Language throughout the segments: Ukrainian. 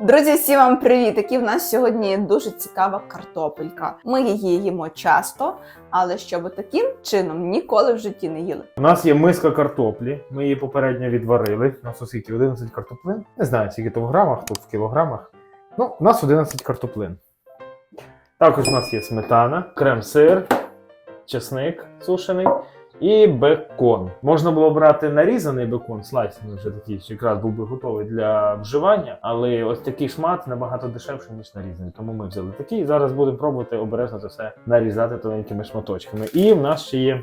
Друзі, всім вам привіт! Які в нас сьогодні дуже цікава картопелька. Ми її їмо часто, але щоб таким чином ніколи в житті не їли. У нас є миска картоплі. Ми її попередньо відварили. У нас скільки 11 картоплин. Не знаю, скільки то в грамах, тут в кілограмах. Ну, у нас 11 картоплин. Також у нас є сметана, крем-сир, чесник сушений і бекон. Можна було брати нарізаний бекон, слайсами вже такий, що якраз був би готовий для вживання, але ось такий шмат набагато дешевший, ніж нарізаний. Тому ми взяли такий. І зараз будемо пробувати обережно це все нарізати тоненькими шматочками. І в нас ще є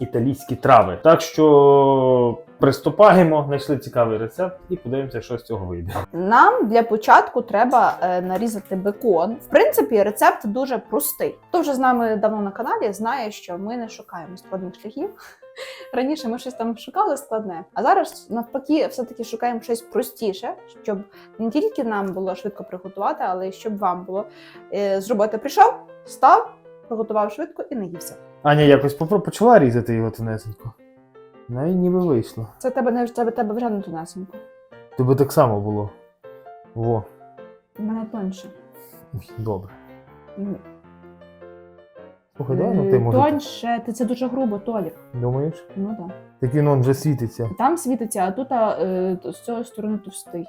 італійські трави. Так що приступаємо, знайшли цікавий рецепт і подивимося, що з цього вийде. Нам для початку треба е, нарізати бекон. В принципі, рецепт дуже простий. Хто вже з нами давно на каналі, знає, що ми не шукаємо складних шляхів. Раніше ми щось там шукали складне, а зараз навпаки, все-таки шукаємо щось простіше, щоб не тільки нам було швидко приготувати, але й щоб вам було Е, з роботи прийшов, став, приготував швидко і наївся. Аня якось попро- почала різати його тонесенько. Ну і ніби вийшло. Це тебе не тебе, тебе вже не тунесенько. Тобі так само було. Во, У мене тоньше. Добре. М, Слухай, давай, ну ти е, може. Тоньше, ти це дуже грубо, Толік. Думаєш? Ну так. Так він он вже світиться. Там світиться, а тут а, е, з цієї сторони товстий.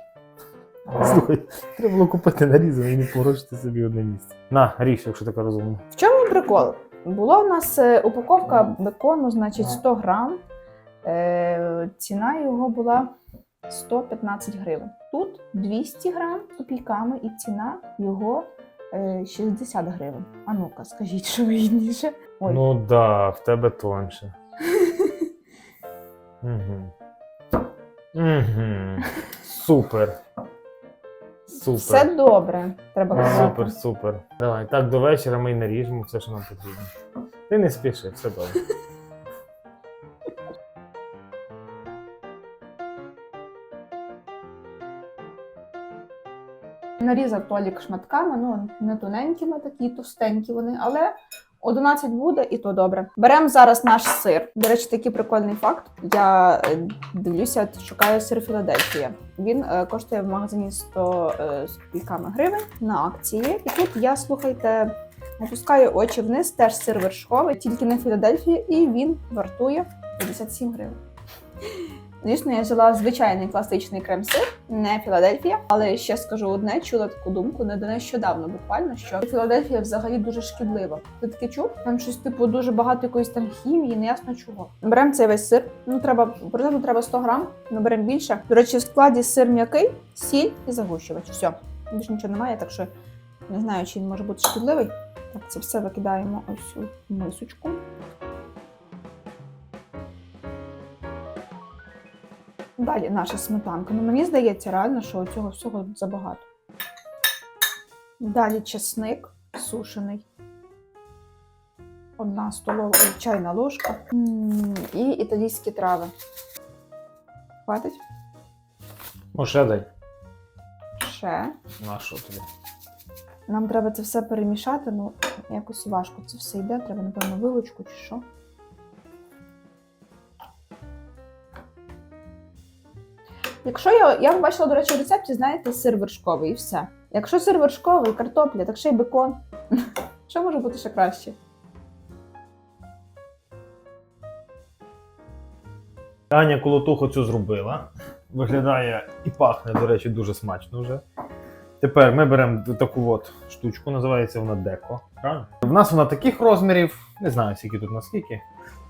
Слухай, треба було купити нарізаний і не порожити собі одне місце. На, ріж, якщо така розумна. В чому прикол? Була у нас е, упаковка бекону, значить 100 грам. Е, ціна його була 115 гривень. Тут 200 грам з копійками, і ціна його е, 60 гривень. А ну-ка, скажіть, що вигідніше. Ой. Ну да, в тебе тонше. Угу. Угу. Супер. Супер. Все добре, треба казати. Супер, супер. Давай, так до вечора ми й наріжемо все, що нам потрібно. Ти не спіши, все добре. Нарізав Толік шматками, ну не тоненькими, такі товстенькі вони, але 11 буде і то добре. Беремо зараз наш сир. До речі, такий прикольний факт. Я е, дивлюся, шукаю сир Філадельфія. Він е, коштує в магазині 100 е, з копійками гривень на акції. І тут я слухайте. Опускаю очі вниз, теж сир вершковий, тільки не Філадельфія, і він вартує 57 гривень. Звісно, я взяла звичайний класичний крем-сир, не Філадельфія, але ще скажу одне, чула таку думку не до нещодавно, буквально що Філадельфія взагалі дуже шкідлива. Ти таке чув? Там щось типу дуже багато якоїсь там хімії, неясно чого. Беремо цей весь сир. Ну треба проценту треба 100 грам, ми беремо більше. До речі, в складі сир м'який, сіль і загущувач. Все, більше нічого немає, так що не знаю, чи він може бути шкідливий. Так, це все викидаємо ось у мисочку. Далі наша сметанка. Ну мені здається реально, що цього всього забагато. Далі чесник сушений. Одна столова чайна ложка. І італійські трави. Хватить? Може, дай. Ще. На що тобі? Нам треба це все перемішати, ну якось важко це все йде. Треба, напевно, вилочку чи що. Якщо я, я бачила, до речі, в рецепті, знаєте, сир вершковий і все. Якщо сир вершковий, картопля, так ще й бекон. Що може бути ще краще? Аня колотуху цю зробила. Виглядає і пахне, до речі, дуже смачно вже. Тепер ми беремо таку от штучку, називається вона деко. Правильно? В нас вона таких розмірів, не знаю, скільки тут наскільки.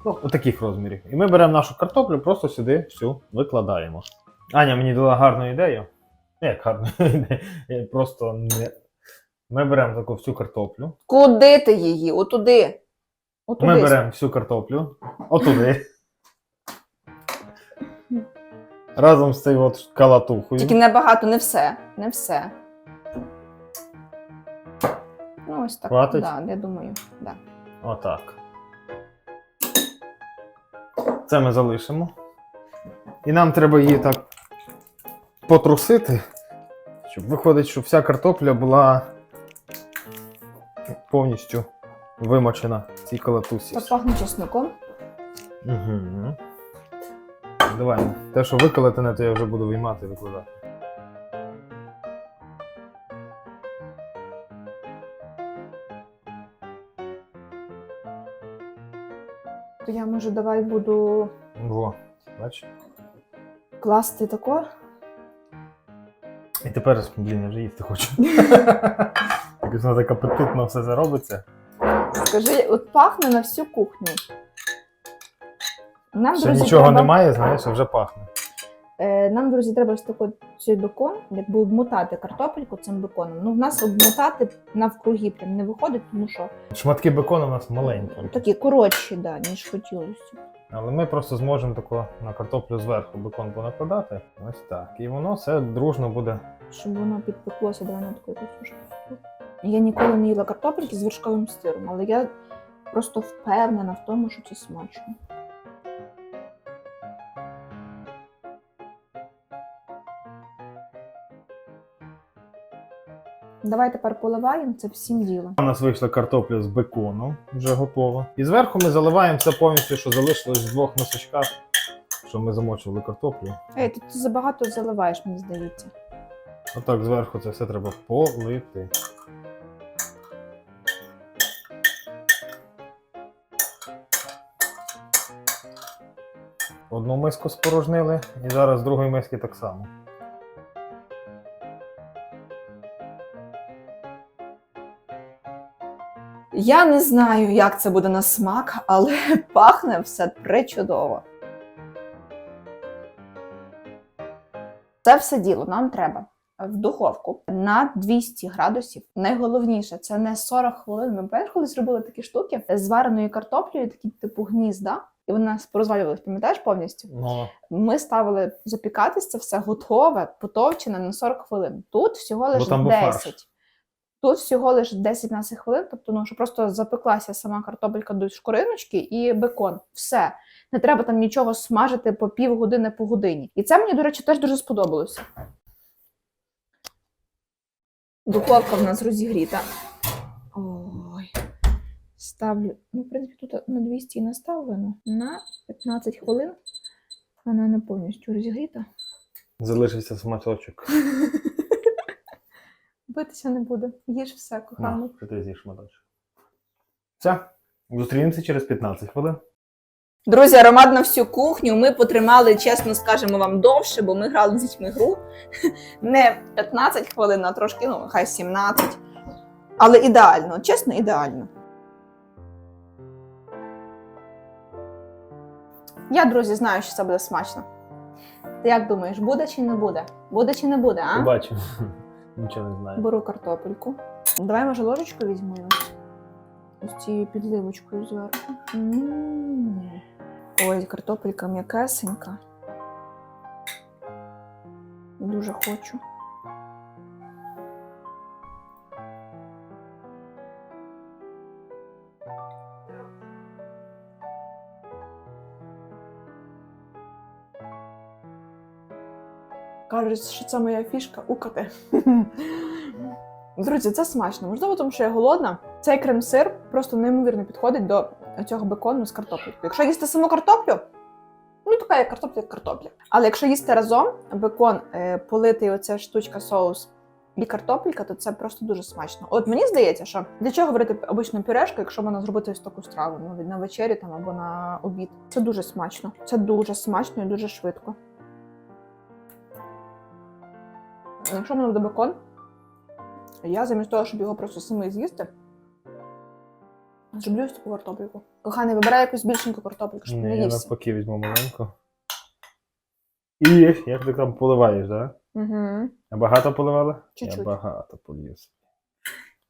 Ну, таких розмірів. І ми беремо нашу картоплю, просто сюди всю викладаємо. Аня мені дала гарну ідею. Як гарну ідею? Просто не. Ми беремо таку всю картоплю. Куди ти її? Отуди. Отуди. Ми беремо всю картоплю отуди. Разом з цією от калатухою. Тільки небагато, не все. Не все. Ну, ось так. Хватить? Да, я думаю, да. Отак. Це ми залишимо. І нам треба її так потрусити, щоб виходить, що вся картопля була повністю вимочена в цій калатусі. Це пахне чесником. Угу. Давай, те, що виколотене, то я вже буду виймати і викладати. Я може давай буду Во, бач? класти тако. І тепер, блін, я вже їсти хочу. Якось воно так апетитно все заробиться. Скажи, от пахне на всю кухню. Нам, Ще друзі, нічого треба, немає, знаєш, а вже пахне. Е, нам, друзі, треба ось такий цей бекон, якби обмотати картопельку цим беконом. Ну, в нас обмотати навкруги прям не виходить, тому що Шматки бекону у нас маленькі. такі коротші, да, ніж хотілося. Але ми просто зможемо тако на картоплю зверху бекон понакладати. Ось так. І воно все дружно буде. Щоб воно підпеклося, давай на таку якусь. Я ніколи не їла картопельки з вершковим сиром, але я просто впевнена в тому, що це смачно. Давай тепер поливаємо це всім ділом. У нас вийшла картопля з бекону, вже готова. І зверху ми заливаємо все повністю, що залишилось в двох мисочках, що ми замочували картоплю. Ей, ти, ти забагато заливаєш, мені здається. Отак зверху це все треба полити. Одну миску спорожнили, і зараз з другої миски так само. Я не знаю, як це буде на смак, але пахне все причудово. Це все діло нам треба в духовку на 200 градусів. Найголовніше це не 40 хвилин. Ми пам'ятаєш, коли зробили такі штуки з вареною картоплею, такі типу гнізда, і вони нас пам'ятаєш повністю? Ну, Ми ставили запікатись це все готове, потовчене на 40 хвилин. Тут всього лише там 10. фарш. Тут всього лише 10-15 хвилин, тобто ну, що просто запеклася сама картопелька до шкориночки і бекон. Все. Не треба там нічого смажити по півгодини по годині. І це мені, до речі, теж дуже сподобалося. Духовка в нас розігріта. Ой. Ставлю. Ну, в принципі, тут на 200 і наставлено. На 15 хвилин. Вона не повністю розігріта. залишився смачочок. Битися не буде. Їж все, коханий. На, ти з'їж шматочок. Все. Зустрінемося через 15 хвилин. Друзі, аромат на всю кухню. Ми потримали, чесно скажемо вам, довше, бо ми грали з дітьми гру. Не 15 хвилин, а трошки, ну, хай 17. Але ідеально, чесно, ідеально. Я, друзі, знаю, що це буде смачно. Ти як думаєш, буде чи не буде? Буде чи не буде, а? Побачимо. Нічого не знаю. Беру картопельку. Давай, може, ложечку візьмемо. Ось цією підливочкою зверху. Ой, картопелька м'якесенька. Дуже хочу. Кажуть, що це моя фішка укати. Друзі, це смачно. Можливо, тому що я голодна. Цей крем-сир просто неймовірно підходить до цього бекону з картоплею. Якщо їсти саму картоплю, ну така як картопля, як картопля. Але якщо їсти разом бекон, е, политий оця штучка соус і картопелька, то це просто дуже смачно. От мені здається, що для чого варити обичну пюрешку, якщо можна зробити ось таку страву ну, на вечері там або на обід. Це дуже смачно. Це дуже смачно і дуже швидко. Якщо мені буде бекон, я замість того, щоб його просто самий з'їсти, зроблю ось таку картопельку. Коханий, вибирай якусь більшеньку картопельку, щоб не Ні, я навпаки візьму маленьку. І як ти там поливаєш, так? Да? Угу. А багато поливала? Чуть-чуть. Я багато полью.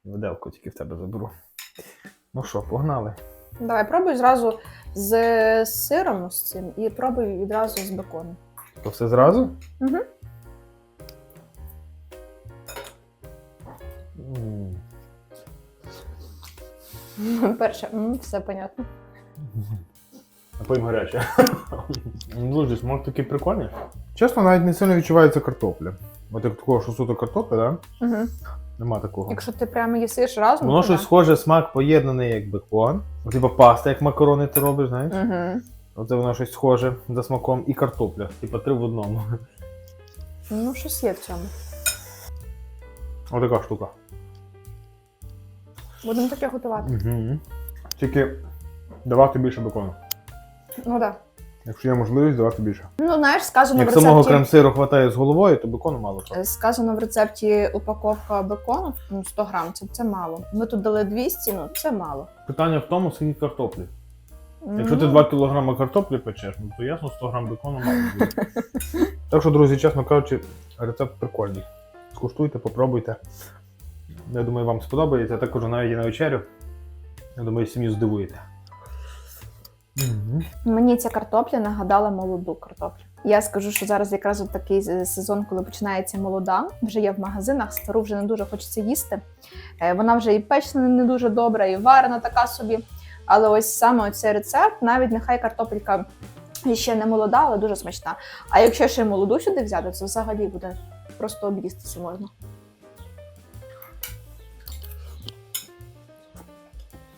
Виделку тільки в тебе заберу. Ну що, погнали. Давай, пробуй зразу з сиром з цим і пробуй відразу з беконом. То все зразу? Угу. Перше, м, все понятно. А потім гаряче. Дуже смак такий прикольний. Чесно, навіть не сильно відчувається картопля. От як такого, що суто картопля, да? Угу. Нема такого. Якщо ти прямо їсиш разом, Воно то щось схоже, смак поєднаний як бекон. От, Типа паста, як макарони ти робиш, знаєш? Угу. Оце воно щось схоже за смаком і картопля. Типа три в одному. Ну, щось є в цьому. Отака штука. Будемо таке готувати. Угу. Тільки давати більше бекону. Ну так. Якщо є можливість, давати більше. Ну, знаєш, сказано Як в рецепті. самого крем-сиру хватає з головою, то бекону мало. Е, Сказано в рецепті упаковка бекону ну, 100 грам, це, це мало. Ми тут дали 200, ну це мало. Питання в тому, скільки картоплі. Якщо ти Ну, 2 кг картоплі печеш, ну то ясно 100 грам бекону мало буде. Так що, друзі, чесно кажучи, рецепт прикольний. Скуштуйте, попробуйте. Я думаю, вам сподобається. Також навіть і на вечерю. Я думаю, сім'ю здивуєте. Мгм. Мені ця картопля нагадала молоду картоплю. Я скажу, що зараз якраз от такий е, сезон, коли починається молода, вже є в магазинах, стару вже не дуже хочеться їсти. Е, Вона вже і печена не дуже добра, і варена така собі. Але ось саме цей рецепт, навіть нехай картопелька ще не молода, але дуже смачна. А якщо ще молоду сюди взяти, це взагалі буде просто об'їстися можна.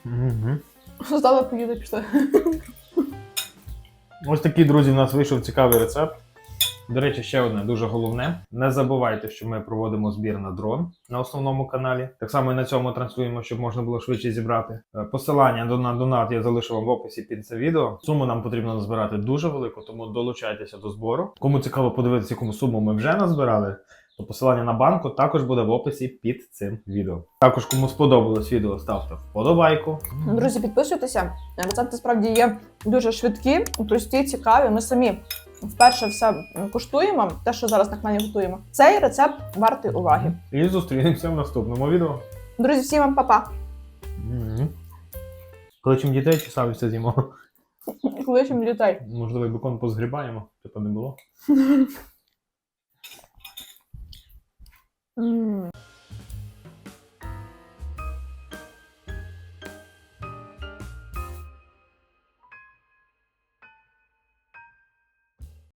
Мгм. Стала поїду пішли. Ось такий, друзі, в нас вийшов цікавий рецепт. До речі, ще одне дуже головне. Не забувайте, що ми проводимо збір на дрон на основному каналі. Так само і на цьому транслюємо, щоб можна було швидше зібрати. Е, Посилання до- на донат я залишу вам в описі під це відео. Суму нам потрібно назбирати дуже велику, тому долучайтеся до збору. Кому цікаво подивитися, яку суму ми вже назбирали, то посилання на банку також буде в описі під цим відео. Також, кому сподобалось відео, ставте вподобайку. Друзі, підписуйтеся. Рецепти справді є дуже швидкі, прості, цікаві. Ми самі вперше все куштуємо, те, що зараз на каналі готуємо. Цей рецепт вартий уваги. І зустрінемося в наступному відео. Друзі, всім вам па-па. Кличем дітей чи самі все з'їмо? Кличемо дітей. Можливо, бекон позгрібаємо, типу не було. 嗯。